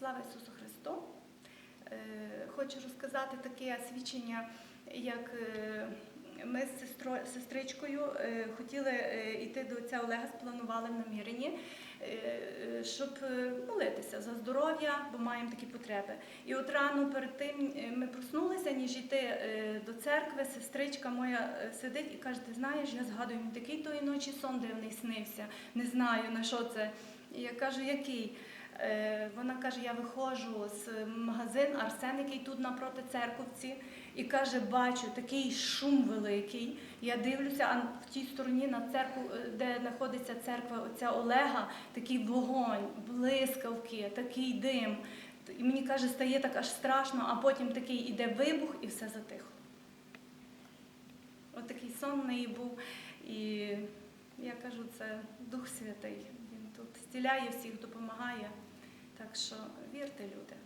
Слава Ісусу Христу! Е, Хочу розказати таке свідчення, як е, ми з сестричкою е, хотіли йти до отця Олега, спланували в наміренні, щоб молитися за здоров'я, бо маємо такі потреби. І от рано перед тим ми проснулися, ніж йти до церкви, сестричка моя сидить і каже, ти знаєш, я згадую, мені такий тої ночі сон дивний снився, не знаю на що це. І я кажу, який? Е, Вона каже, я виходжу з магазин Арсен, який тут напроти церковці, і каже, бачу такий шум великий. Я дивлюся, а в тій стороні на церкву, е, де знаходиться церква отця Олега, такий вогонь, блискавки, такий дим. І мені каже, стає так аж страшно, а потім такий іде вибух і все затихло. От такий сон в неї був. І я кажу, це Дух Святий. Він тут стіляє всіх, допомагає. Так що вірте, люди.